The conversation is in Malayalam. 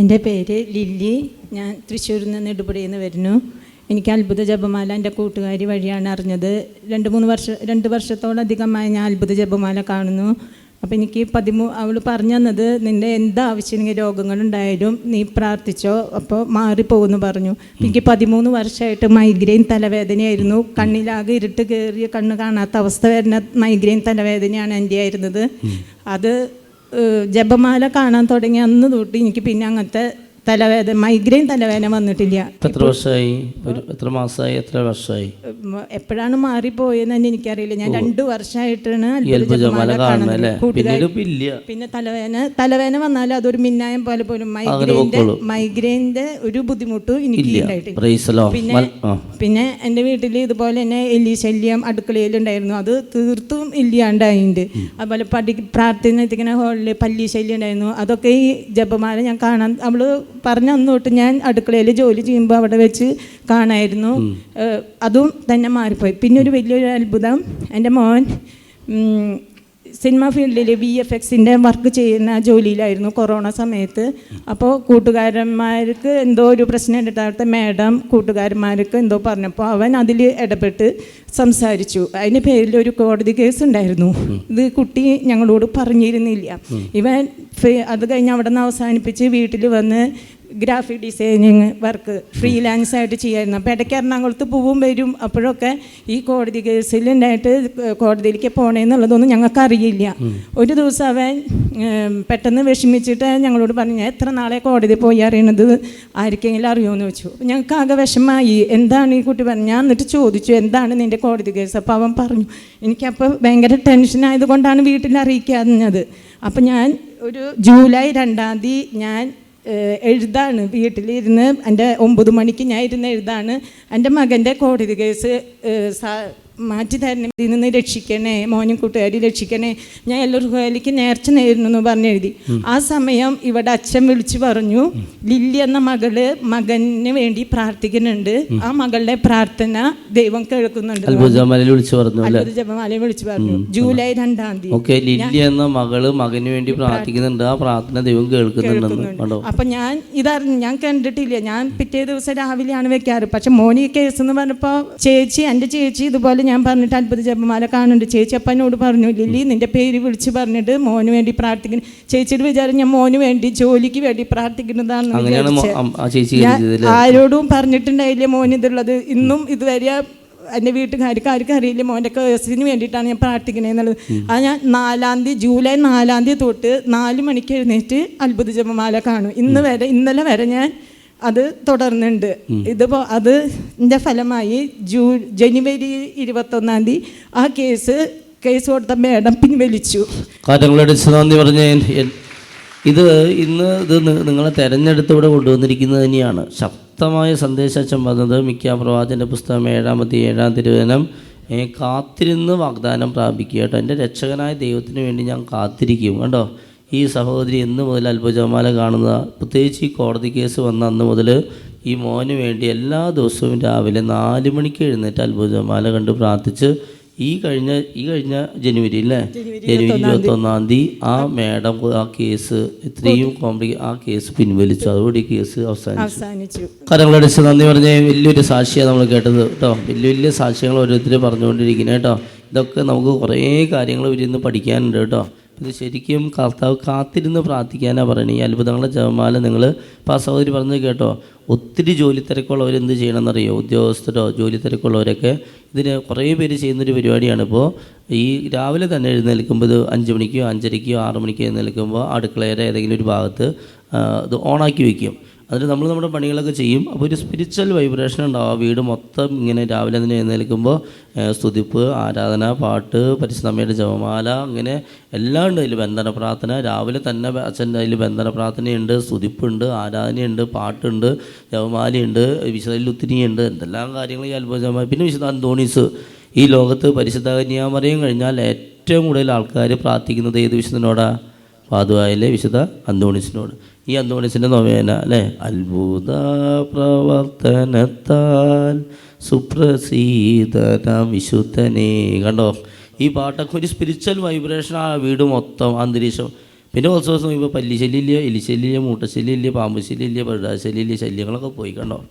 എന്റെ പേര് ലില്ലി. ഞാൻ തൃശ്ശൂരിൽ നിന്ന് നെടുപുഴയിൽ നിന്ന് വരുന്നു. എനിക്ക് അത്ഭുത ജപമാല എന്റെ കൂട്ടുകാരി വഴിയാണ് അറിഞ്ഞത്. രണ്ട് മൂന്ന് വർഷം രണ്ട് വർഷത്തോടധികമായി ഞാൻ അത്ഭുത ജപമാല കാണുന്നു. അപ്പോൾ എനിക്ക് പതിമൂ അവൾ പറഞ്ഞു തന്നത് നിന്റെ എന്താവശ്യം രോഗങ്ങളുണ്ടായാലും നീ പ്രാർത്ഥിച്ചോ അപ്പോൾ മാറിപ്പോകുമെന്ന് പറഞ്ഞു. എനിക്ക് പതിമൂന്ന് വർഷമായിട്ട് മൈഗ്രെയിൻ തലവേദനയായിരുന്നു. കണ്ണിലാകെ ഇരുട്ട് കയറിയ കണ്ണ് കാണാത്ത അവസ്ഥ വരുന്ന മൈഗ്രെയിൻ തലവേദനയാണ് എന്റെ ആയിരുന്നത് അത് ജപമാല കാണാൻ തുടങ്ങി അന്ന് തൊട്ട് എനിക്ക് പിന്നെ അങ്ങനത്തെ തലവേദന മൈഗ്രെയിൻ തലവേദന വന്നിട്ടില്ല. എത്ര വർഷമായി? ഒരു എത്ര മാസമായി? എത്ര വർഷമായി? എപ്പോഴാണ് മാറിപ്പോയെന്ന് തന്നെ എനിക്കറിയില്ല. ഞാൻ രണ്ടു വർഷമായിട്ടാണ് കാണുന്നത് കൂട്ടുകാർ പിന്നെ തലവേദന തലവേദന വന്നാൽ അതൊരു മിന്നായം പോലെ പോലും. മൈഗ്രെയിന്റെ മൈഗ്രെയിന്റെ ഒരു ബുദ്ധിമുട്ടും എനിക്ക് ഉണ്ടായിട്ടില്ല. പിന്നെ പിന്നെ എന്റെ വീട്ടിൽ ഇതുപോലെ തന്നെ എലി ശല്യം അടുക്കളയിലുണ്ടായിരുന്നു. അത് തീർത്തും ഇല്ലാണ്ടായിട്ടുണ്ട് അതുപോലെ പഠി പ്രാർത്ഥന എത്തിക്കുന്ന ഹോളിൽ പല്ലി ശല്യം ഉണ്ടായിരുന്നു. അതൊക്കെ ഈ ജപമാല ഞാൻ കാണാൻ അവൾ പറഞ്ഞ അന്ന് തൊട്ട് ഞാൻ അടുക്കളയിൽ ജോലി ചെയ്യുമ്പോൾ അവിടെ വെച്ച് കാണായിരുന്നു. അതും തന്നെ മാറിപ്പോയി. പിന്നെ ഒരു വലിയൊരു അത്ഭുതം എന്റെ മോൻ സിനിമ ഫീൽഡിൽ വി എഫ് എക്സിന്റെ വർക്ക് ചെയ്യുന്ന ജോലിയിലായിരുന്നു കൊറോണ സമയത്ത്. അപ്പോൾ കൂട്ടുകാരന്മാർക്ക് എന്തോ ഒരു പ്രശ്നം അവിടുത്തെ മാഡം കൂട്ടുകാരന്മാർക്ക് എന്തോ പറഞ്ഞപ്പോൾ അവൻ അതിൽ ഇടപെട്ട് സംസാരിച്ചു. അതിന്റെ പേരിൽ ഒരു കോടതി കേസ് ഉണ്ടായിരുന്നു. ഇത് കുട്ടി ഞങ്ങളോട് പറഞ്ഞിരുന്നില്ല. ഇവൻ അത് കഴിഞ്ഞ് അവിടെ നിന്ന് അവസാനിപ്പിച്ച് വീട്ടിൽ വന്ന് ഗ്രാഫിക് ഡിസൈനിങ് വർക്ക് ഫ്രീലാൻസ് ആയിട്ട് ചെയ്യായിരുന്നു. അപ്പോൾ ഇടയ്ക്ക് എറണാകുളത്ത് പോവും വരും. അപ്പോഴൊക്കെ ഈ കോടതി കേസിലുണ്ടായിട്ട് കോടതിയിലേക്ക് പോകണമെന്നുള്ളതൊന്നും ഞങ്ങൾക്ക് അറിയില്ല ഒരു ദിവസം അവൻ പെട്ടെന്ന് വിഷമിച്ചിട്ട് ഞങ്ങളോട് പറഞ്ഞു "ഞാൻ എത്ര നാളെ കോടതി പോയി അറിയണത്? ആർക്കെങ്കിലും അറിയുമെന്ന് വെച്ചു ഞങ്ങൾക്ക് ആകെ വിഷമമായി. എന്താണ് ഈ കുട്ടി പറഞ്ഞു ഞാൻ എന്നിട്ട് ചോദിച്ചു എന്താണ് നിന്റെ കോടതി കേസ്? അപ്പോൾ അവൻ പറഞ്ഞു എനിക്കപ്പോൾ ഭയങ്കര ടെൻഷൻ ആയതുകൊണ്ടാണ് വീട്ടിൽ അറിയിക്കാഞ്ഞത്. അപ്പം ഞാൻ ഒരു ജൂലൈ രണ്ടാം തീയതി ഞാൻ എഴുതാണ് വീട്ടിലിരുന്ന് എന്റെ ഒമ്പത് മണിക്ക് ഞാൻ ഇരുന്ന് എഴുതാണ്. എന്റെ മകന്റെ കോടതി കേസ് മാറ്റി തരണം ഇതിൽ നിന്ന് രക്ഷിക്കണേ മോനും കൂട്ടുകാരി രക്ഷിക്കണേ. ഞാൻ എല്ലാവർക്കും നേർച്ച നേരുന്നു എന്ന് പറഞ്ഞു എഴുതി. ആ സമയം ഇവിടെ അച്ഛൻ വിളിച്ചു പറഞ്ഞു ലില്ലി എന്ന മകൾ മകന് വേണ്ടി പ്രാർത്ഥിക്കുന്നുണ്ട്. ആ മകളുടെ പ്രാർത്ഥന ദൈവം കേൾക്കുന്നുണ്ട് വിളിച്ചു പറഞ്ഞു വിളിച്ചു പറഞ്ഞു. ജൂലൈ രണ്ടാം തീയതി. ലില്ലി എന്ന മകൾ മകന് വേണ്ടി പ്രാർത്ഥിക്കുന്നുണ്ട്. ആ പ്രാർത്ഥന ദൈവം കേൾക്കുന്നുണ്ട്. അപ്പൊ ഞാൻ ഇതറിഞ്ഞു. ഞാൻ കണ്ടിട്ടില്ല. ഞാൻ പിറ്റേ ദിവസം രാവിലെയാണ് വെക്കാറ്. പക്ഷെ മോനി കേസ് എന്ന് പറഞ്ഞപ്പോ ചേച്ചി എന്റെ ചേച്ചി ഇതുപോലെ ഞാൻ പറഞ്ഞിട്ട് അത്ഭുത ജപമാല കാണുന്നുണ്ട്. ചേച്ചി അപ്പനോട് പറഞ്ഞു ലില്ലി നിന്റെ പേര് വിളിച്ച് പറഞ്ഞിട്ട് മോന് വേണ്ടി പ്രാർത്ഥിക്കുന്നു. ചേച്ചിയുടെ വിചാരം ഞാൻ മോന് വേണ്ടി ജോലിക്ക് വേണ്ടി പ്രാർത്ഥിക്കുന്നതാണ് ആരോടും പറഞ്ഞിട്ടുണ്ടായില്ല മോൻ ഇതുള്ളത്. ഇന്നും ഇതുവരെ എന്റെ വീട്ടുകാർക്ക് ആർക്കും അറിയില്ല മോന്റെ കേസിന് വേണ്ടിയിട്ടാണ് ഞാൻ പ്രാർത്ഥിക്കുന്നത് എന്നുള്ളത്. അത് ഞാൻ നാലാം തീയതി ജൂലൈ നാലാം തീയതി തൊട്ട് നാല് മണിക്ക് എഴുന്നേറ്റ് അത്ഭുത ജപമാല കാണും. ഇന്ന് വരെ ഇന്നലെ വരെ ഞാൻ അത് തുടർന്നുണ്ട്. ഇതിപ്പോൾ അത് ഫലമായി ജൂ ജനുവരി ഇരുപത്തൊന്നാം തീയതി ആ കേസ് കേസ് കൊടുത്ത മേഡം പിൻവലിച്ചു. കാര്യങ്ങളടിച്ച് നന്ദി പറഞ്ഞ ഇത് ഇന്ന് ഇത് നിങ്ങളെ തെരഞ്ഞെടുത്ത് ഇവിടെ കൊണ്ടുവന്നിരിക്കുന്നത് തന്നെയാണ്. ശക്തമായ സന്ദേശം വന്നത് മിക്ക പ്രവാചന്റെ പുസ്തകം ഏഴാമത്തെ ഏഴാം തിരുവനം ഏ, കാത്തിരുന്ന് വാഗ്ദാനം പ്രാപിക്കുക കേട്ടോ. എന്റെ രക്ഷകനായ ദൈവത്തിന് വേണ്ടി ഞാൻ കാത്തിരിക്കും കണ്ടോ ഈ സഹോദരി എന്ന് മുതൽ അത്ഭുതമാല കാണുന്ന പ്രത്യേകിച്ച് ഈ കോടതി കേസ് വന്ന അന്ന് മുതൽ ഈ മോന് വേണ്ടി എല്ലാ ദിവസവും രാവിലെ നാല് മണിക്ക് എഴുന്നേറ്റ് അത്ഭുതമാല കണ്ട് പ്രാർത്ഥിച്ച് ഈ കഴിഞ്ഞ ഈ കഴിഞ്ഞ ജനുവരി അല്ലേ? ജനുവരി ഇരുപത്തി ഒന്നാം തീയതി ആ മാഡം ആ കേസ് ഇത്രയും കോംപ്ലിക്കേ ആ കേസ് പിൻവലിച്ചു. അതോടെ കേസ് അവസാനിച്ചു. കരങ്ങളടിച്ച് നന്ദി പറഞ്ഞ വലിയൊരു സാക്ഷിയാണ് നമ്മൾ കേട്ടത് കേട്ടോ. വലിയ വലിയ സാക്ഷ്യങ്ങൾ ഓരോരുത്തർ പറഞ്ഞുകൊണ്ടിരിക്കുന്നത് കേട്ടോ. ഇതൊക്കെ നമുക്ക് കുറേ കാര്യങ്ങൾ ഇവരിന്ന് പഠിക്കാനുണ്ട് കേട്ടോ. ഇത് ശരിക്കും കർത്താവ് കാത്തിരുന്ന് പ്രാർത്ഥിക്കാനാണ് പറയുന്നത് ഈ അത്ഭുതങ്ങളുടെ ജപമാല നിങ്ങൾ ഇപ്പോൾ സഹോദരി പറഞ്ഞത് കേട്ടോ. ഒത്തിരി ജോലി തിരക്കുള്ളവർ എന്ത് ചെയ്യണമെന്നറിയോ? ഉദ്യോഗസ്ഥരോ ജോലി തിരക്കുള്ളവരൊക്കെ ഇതിന് കുറേ പേര് ചെയ്യുന്നൊരു പരിപാടിയാണ്. ഇപ്പോൾ ഈ രാവിലെ തന്നെ എഴുന്നേൽക്കുമ്പോൾ ഇത് അഞ്ച് മണിക്കോ അഞ്ചരയ്ക്കോ ആറ് മണിക്കോ എഴുന്നേൽക്കുമ്പോൾ അടുക്കളയുടെ ഏതെങ്കിലും ഒരു ഭാഗത്ത് ഇത് ഓണാക്കി വെക്കും. അതിന് നമ്മൾ നമ്മുടെ പണികളൊക്കെ ചെയ്യും. അപ്പോൾ ഒരു സ്പിരിച്വൽ വൈബ്രേഷൻ ഉണ്ടാവും. ആ വീട് മൊത്തം ഇങ്ങനെ രാവിലെ തന്നെ എഴുന്നേൽക്കുമ്പോൾ സ്തുതിപ്പ് ആരാധന പാട്ട് പരിശുദ്ധമ്മയുടെ ജപമാല അങ്ങനെ എല്ലാം ഉണ്ട് അതിൽ ബന്ധന പ്രാർത്ഥന രാവിലെ തന്നെ അച്ഛന്റെ അതിൽ ബന്ധന പ്രാർത്ഥനയുണ്ട് സ്തുതിപ്പുണ്ട് ആരാധനയുണ്ട് പാട്ടുണ്ട് ജപമാലയുണ്ട് വിശുദ്ധ ലുത്തിനിയുണ്ട് എന്തെല്ലാം കാര്യങ്ങൾ ഈ അത്ഭുതമായി പിന്നെ വിശുദ്ധ അന്തോണീസ്. ഈ ലോകത്ത് പരിശുദ്ധ കന്യാമറിയും കഴിഞ്ഞാൽ ഏറ്റവും കൂടുതൽ ആൾക്കാർ പ്രാർത്ഥിക്കുന്നത് ഏത് വിശുദ്ധനോടാ? പാതുവായിലെ വിശുദ്ധ അന്തോണിസിനോട്. ഈ അന്തോണിസിന്റെ നൊവേന അല്ലേ? അത്ഭുത പ്രവർത്തനത്താൽ സുപ്രസീതന വിശുദ്ധനെ കണ്ടോ? ഈ പാട്ടൊക്കെ ഒരു സ്പിരിച്വൽ വൈബ്രേഷൻ ആ വീട് മൊത്തം അന്തരീക്ഷം. പിന്നെ കുറച്ച് ദിവസം ഇപ്പോൾ പല്ലിശല്യം ഇല്ല? എലിശല്യം മൂട്ടശല്യം ഇല്ല? പാമ്പ് ശല്യം ഇല്ല? പഴുതാശല്യം ഇല്ല? ശല്യങ്ങളൊക്കെ പോയി കണ്ടോ?